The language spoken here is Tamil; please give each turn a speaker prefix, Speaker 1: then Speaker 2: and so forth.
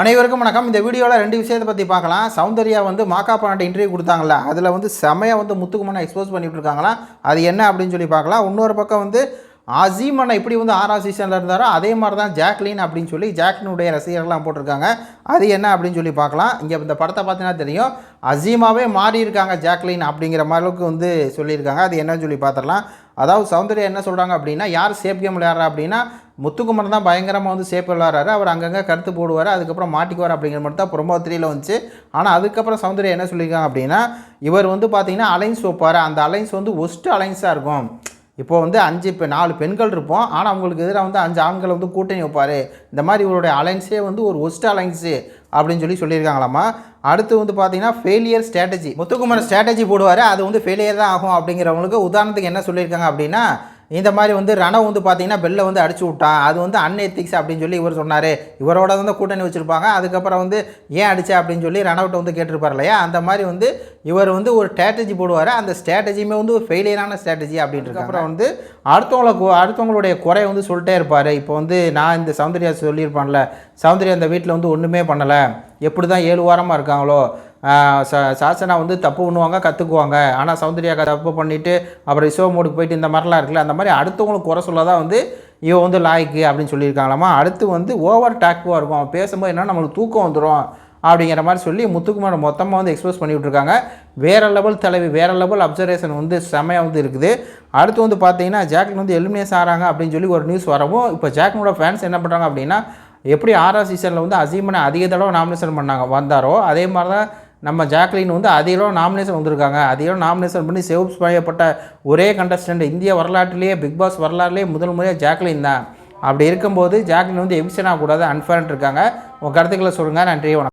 Speaker 1: அனைவருக்கும் வணக்கம். இந்த வீடியோவில் ரெண்டு விஷயத்தை பற்றி பார்க்கலாம். சௌந்தர்யா வந்து மாக்கா பாண்ட இன்டர்வியூ கொடுத்தாங்கல்ல அதில் வந்து செமையாக வந்து முத்துக்குமனை எக்ஸ்போஸ் பண்ணிட்டு இருக்காங்களா அது என்ன அப்படின்னு சொல்லி பார்க்கலாம். இன்னொரு பக்கம் வந்து அசீமனை எப்படி வந்து ஆறாம் சீசனில் இருந்தாரோ அதே மாதிரி தான் ஜாக்லின் அப்படின்னு சொல்லி ஜாக்லினுடைய ரசிகர்கள்லாம் போட்டிருக்காங்க. அது என்ன அப்படின்னு சொல்லி பார்க்கலாம். இங்கே இந்த படத்தை பார்த்தீங்கன்னா தெரியும். அசீமாவே மாறி இருக்காங்க ஜாக்லின் அப்படிங்கிற அளவுக்கு வந்து சொல்லியிருக்காங்க. அது என்னன்னு சொல்லி பார்த்துடலாம். அதாவது சௌந்தர்யா என்ன சொல்கிறாங்க அப்படின்னா யார் சேஃப் கேம் விளையாடுறா அப்படின்னா முத்துக்குமரன் தான் பயங்கரமாக வந்து சேஃப் விளாட்றாரு அவர் அங்கங்கே கருத்து போடுவார். அதுக்கப்புறம் மாட்டிக்குவார் அப்படிங்கிற மட்டும் தான் ப்ரொமோ த்ரீல வந்துச்சு. ஆனால் அதுக்கப்புறம் சௌந்தர்யா என்ன சொல்லியிருக்காங்க அப்படின்னா இவர் வந்து பார்த்தீங்கன்னா அலைன்ஸ் வைப்பார். அந்த அலைன்ஸ் வந்து ஒஸ்ட் அலைன்ஸாக இருக்கும். இப்போது வந்து அஞ்சு இப்போ நாலு பெண்கள் இருப்போம். ஆனால் அவங்களுக்கு எதிராக வந்து அஞ்சு ஆண்கள் வந்து கூட்டணி வைப்பார். இந்த மாதிரி இவருடைய அலைன்ஸே வந்து ஒரு ஒஸ்ட் அலைன்ஸு அப்படின்னு சொல்லி சொல்லியிருக்காங்களாமா? அடுத்து வந்து பார்த்தீங்கன்னா ஃபெயிலியர் ஸ்ட்ராட்டஜி முத்துக்குமரன் ஸ்ட்ராட்டஜி போடுவார். அது வந்து ஃபெயிலியர் தான் ஆகும் அப்படிங்கிறவங்களுக்கு உதாரணத்துக்கு என்ன சொல்லியிருக்காங்க அப்படின்னா இந்த மாதிரி வந்து ரணவ் வந்து பார்த்தீங்கன்னா பெல்லை வந்து அடிச்சு விட்டான் அது வந்து அன்எத்திக்ஸ் அப்படின்னு சொல்லி இவர் சொன்னார். இவரோட வந்து கூட்டணி வச்சுருப்பாங்க. அதுக்கப்புறம் வந்து ஏன் அடிச்ச அப்படின்னு சொல்லி ரணவ்ட்ட வந்து கேட்டிருப்பார் இல்லையா? அந்த மாதிரி வந்து இவர் வந்து ஒரு ஸ்ட்ராட்டஜி போடுவார். அந்த ஸ்ட்ராட்டஜியுமே வந்து ஒரு ஃபெயிலியரான ஸ்ட்ராட்டஜி அப்படின்ட்டு அப்புறம் வந்து அடுத்தவங்கள கு- அடுத்தவங்களுடைய குறைய வந்து சொல்லிட்டே இருப்பார். இப்போ வந்து நான் இந்த சௌந்தர்யா சொல்லியிருப்பான்ல சௌந்தர்யா இந்த வீட்டில் வந்து ஒன்றுமே பண்ணலை. எப்படி தான் ஏழு வாரமாக இருக்காங்களோ சாசனா வந்து தப்பு பண்ணுவாங்க கற்றுக்குவாங்க ஆனால் சௌந்தர்யா தப்பு பண்ணிவிட்டு அப்புறம் ரிசோ மோடுக்கு போயிட்டு இந்த மாதிரிலாம் இருக்குல்ல அந்த மாதிரி அடுத்தவங்களுக்கு குறை சொல்ல தான் வந்து இவன் வந்து லாய்க்கு அப்படின்னு சொல்லியிருக்காங்களாமா? அடுத்து வந்து ஓவர் டாக்வாக இருக்கும். அவன் பேசும்போது என்ன நம்மளுக்கு தூக்கம் வந்துடும் அப்படிங்கிற மாதிரி சொல்லி முத்துக்குமார் மொத்தமாக வந்து எக்ஸ்போஸ் பண்ணிகிட்டு இருக்காங்க வேறு லெவல் தலைவி வேறு லெவல் அப்சர்வேஷன் வந்து செமையாக வந்து இருக்குது. அடுத்து வந்து பார்த்தீங்கன்னா ஜாக்லின் வந்து எலிமினேஸ் ஆகிறாங்க அப்படின்னு சொல்லி ஒரு நியூஸ் வரவும் இப்போ ஜாக்லினோட ஃபேன்ஸ் என்ன பண்ணுறாங்க அப்படின்னா எப்படி ஆறாம் சீசனில் வந்து அசீமனை அதிக தடவை நாமினேஷன் பண்ணாங்க வந்தாரோ அதே மாதிரி தான் நம்ம ஜாக்லின் வந்து அதிக நாமினேஷன் வந்திருக்காங்க. அதிக நாமினேஷன் பண்ணி சேவ்ஸ் செய்யப்பட்ட ஒரே கண்டஸ்டன்ட் இந்திய வரலாற்றிலேயே பிக் பாஸ் வரலாறுலேயே முதல் முறையாக ஜாக்லின் தான். அப்படி இருக்கும்போது ஜாக்லின் வந்து எவிக்ஷன் ஆகக்கூடாது அன்ஃபேர்ன்ட் இருக்காங்க. உங்கள் கருத்துக்களை சொல்லுங்கள் நன்றி வணக்கம்.